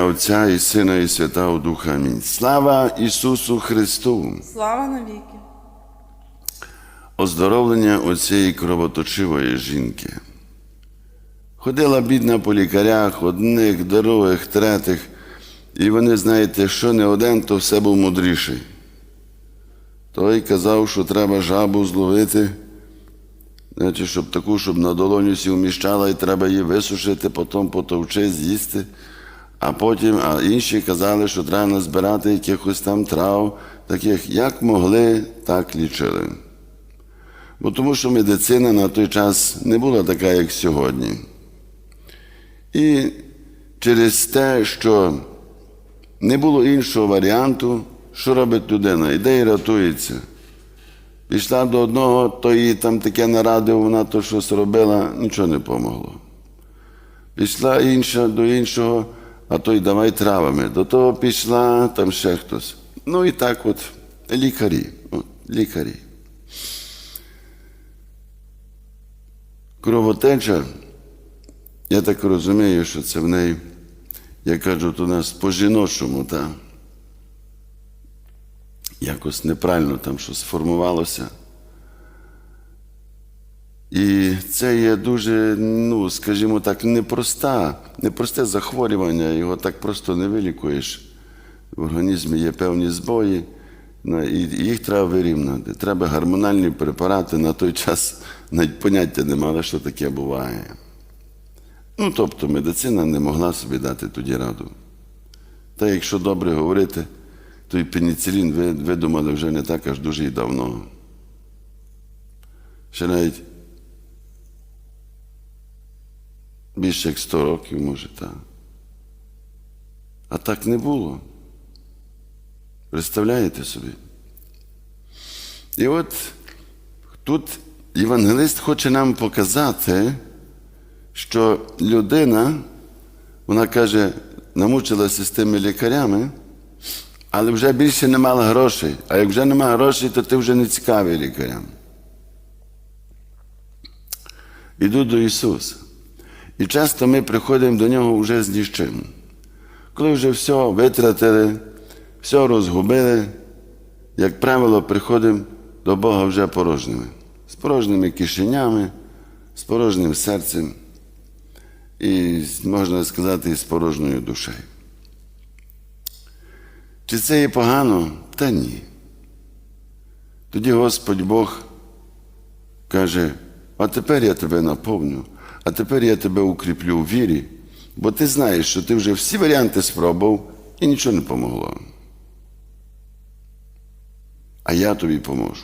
Отця і Сина, і Святого Духа. Амінь. Слава Ісусу Христу! Слава навіки. Оздоровлення оцієї кровоточивої жінки. Ходила бідна по лікарях, одних, других, третіх, і вони, знаєте, що не один, то все був мудріший. Той казав, що треба жабу зловити, значить, щоб таку, щоб на долоню сі вміщала, і треба її висушити, потім потовчи, з'їсти. А потім, а інші казали, що треба назбирати якихось там трав, таких, як могли, так лічили. Бо тому що медицина на той час не була така, як сьогодні. І через те, що не було іншого варіанту, що робить людина, іде і рятується. Пішла до одного, то їй там таке нарадив, вона то щось робила, нічого не помогло. Пішла інша до іншого, а той давай травами. До того пішла, там ще хтось. Ну і так от, лікарі. От, лікарі. Кровотеча, я так розумію, що це в неї, як кажуть у нас, по-жіночому, та? якось неправильно там щось сформувалося. І це є дуже, ну, скажімо так, непроста, непросте захворювання, його так просто не вилікуєш. В організмі є певні збої, ну, і їх треба вирівняти. Треба гормональні препарати на той час навіть поняття не мали, що таке буває. Ну, тобто медицина не могла собі дати тоді раду. Та якщо добре говорити, то і пеніцилін видумали вже не так аж дуже і давно. Ще навіть більше як 100 років, може, так. А так не було. Представляєте собі? І от тут євангелист хоче нам показати, що людина, вона каже, намучилася з тими лікарями, але вже більше не мала грошей. А як вже немає грошей, то ти вже не цікавий лікарям. Іду до Ісуса. І часто ми приходимо до Нього вже з нічим. Коли вже все витратили, все розгубили, як правило, приходимо до Бога вже порожніми, з порожніми кишенями, з порожнім серцем і, можна сказати, з порожньою душею. Чи це є погано? Та ні. Тоді Господь Бог каже, а тепер я тебе наповню, а тепер я тебе укріплю у вірі, бо ти знаєш, що ти вже всі варіанти спробував і нічого не помогло. А я тобі поможу.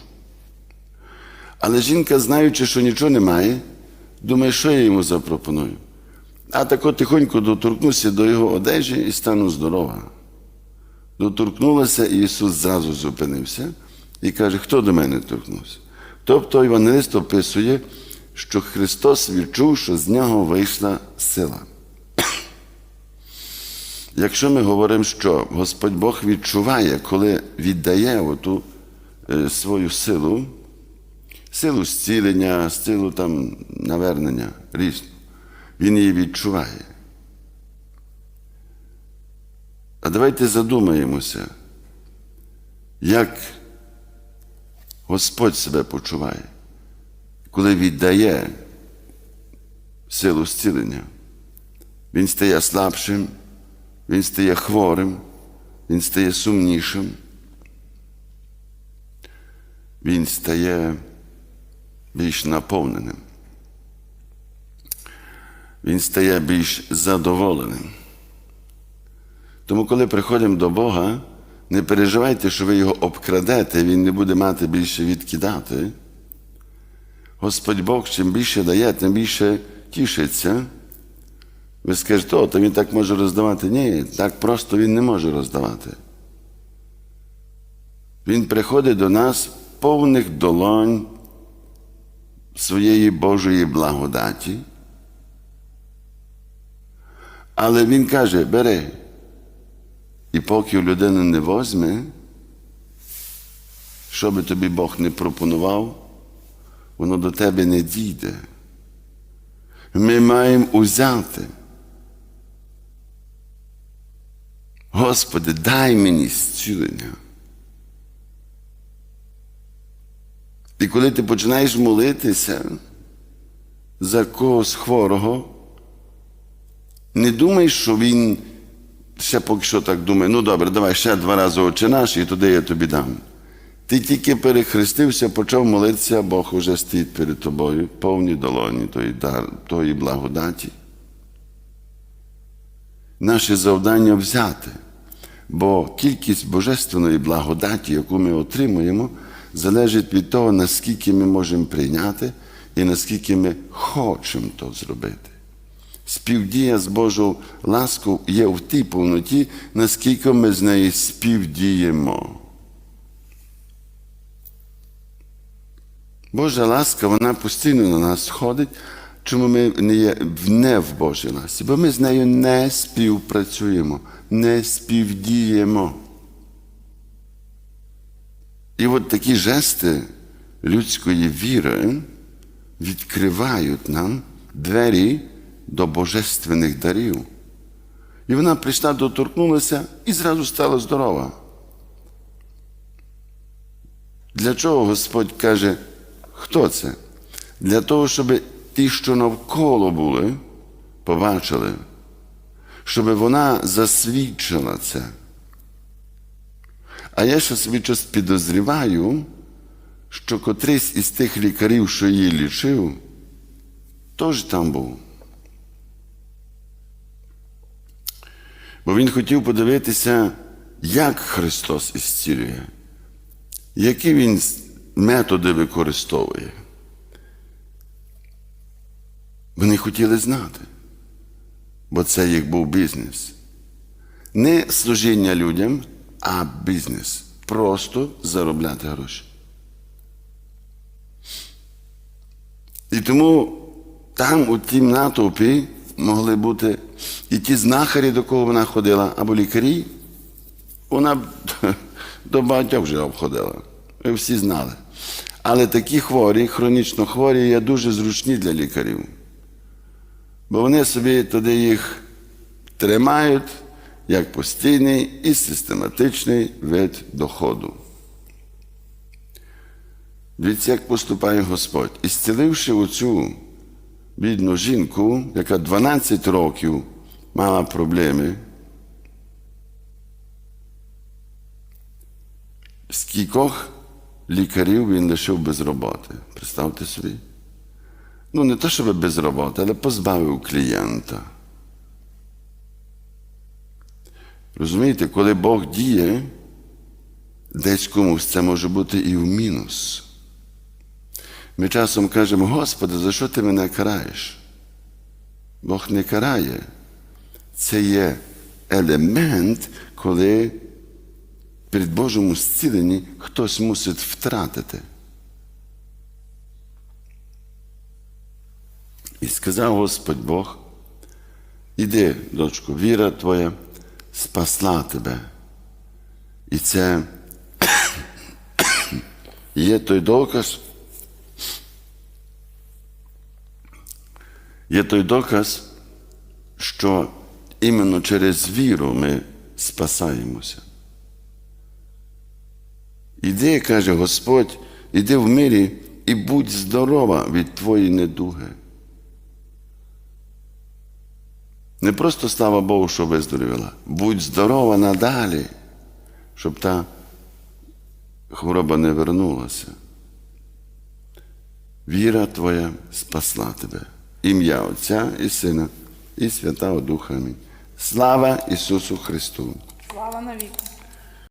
Але жінка, знаючи, що нічого немає, думає, що я йому запропоную. А тако тихонько доторкнуся до його одежі і стану здорова. Доторкнулася, і Ісус зразу зупинився і каже, хто до мене торкнувся. Тобто Івангелист описує, що Христос відчув, що з нього вийшла сила. Якщо ми говоримо, що Господь Бог відчуває, коли віддає оту е, свою силу, силу зцілення, силу там навернення різну, Він її відчуває. А давайте задумаємося, як Господь себе почуває, коли віддає силу зцілення. Він стає слабшим, він стає хворим, він стає сумнішим, він стає більш наповненим. Він стає більш задоволеним. Тому, коли приходимо до Бога, не переживайте, що ви його обкрадете, він не буде мати більше відкидати. Господь Бог чим більше дає, тим більше тішиться. Ви скажете, о, то він так може роздавати. Ні, так просто він не може роздавати. Він приходить до нас повних долонь своєї Божої благодаті. Але він каже, бери. І поки людина не возьме, що би тобі Бог не пропонував, воно до тебе не дійде. Ми маємо узяти. Господи, дай мені зцілення. І коли ти починаєш молитися за когось хворого, не думай, що він ще поки що так думає, ну добре, давай ще два рази очі наш, і туди я тобі дам. Ти тільки перехрестився, почав молитися, Бог уже стоїть перед тобою, повні долоні тої, тої благодаті. Наше завдання взяти, бо кількість божественної благодаті, яку ми отримуємо, залежить від того, наскільки ми можемо прийняти і наскільки ми хочемо то зробити. Співдія з Божою ласкою є в тій повноті, наскільки ми з нею співдіємо. Божа ласка, вона постійно на нас сходить, чому ми не є не в Божій ласці, бо ми з нею не співпрацюємо, не співдіємо. І от такі жести людської віри відкривають нам двері до божественних дарів. І вона прийшла, доторкнулася і зразу стала здорова. Для чого Господь каже, хто це? Для того, щоб ті, що навколо були, побачили, щоб вона засвідчила це. А я ще собі щось підозріваю, що котрийсь із тих лікарів, що її лічив, теж там був. Бо він хотів подивитися, як Христос ісцілює, які він методи використовує. Вони хотіли знати, бо це їх був бізнес. Не служіння людям, а бізнес. Просто заробляти гроші. І тому там, у тім натовпі, могли бути і ті знахарі, до кого вона ходила, або лікарі. Вона до багатьох вже обходила. Ви всі знали. Але такі хворі, хронічно хворі, є дуже зручні для лікарів. Бо вони собі туди їх тримають як постійний і систематичний вид доходу. Дивіться, як поступає Господь. І зціливши оцю бідну жінку, яка 12 років мала проблеми, скількох лікарів він лишив без роботи. Представте собі. Ну, не те, щоб без роботи, але позбавив клієнта. Розумієте, коли Бог діє, десь комусь це може бути і в мінус. Ми часом кажемо, Господи, за що ти мене караєш? Бог не карає. Це є елемент, коли перед Божому зціленні хтось мусить втратити. І сказав Господь Бог, іди, дочко, віра твоя спасла тебе. І це є той доказ, є той доказ, що іменно через віру ми спасаємося. Іди, каже Господь, іди в мирі і будь здорова від твоєї недуги. Не просто слава Богу, що виздоровіла. Будь здорова надалі, щоб та хвороба не вернулася. Віра твоя спасла тебе. Ім'я Отця і Сина, і Святого Духа. Амінь. Слава Ісусу Христу! Слава навіки.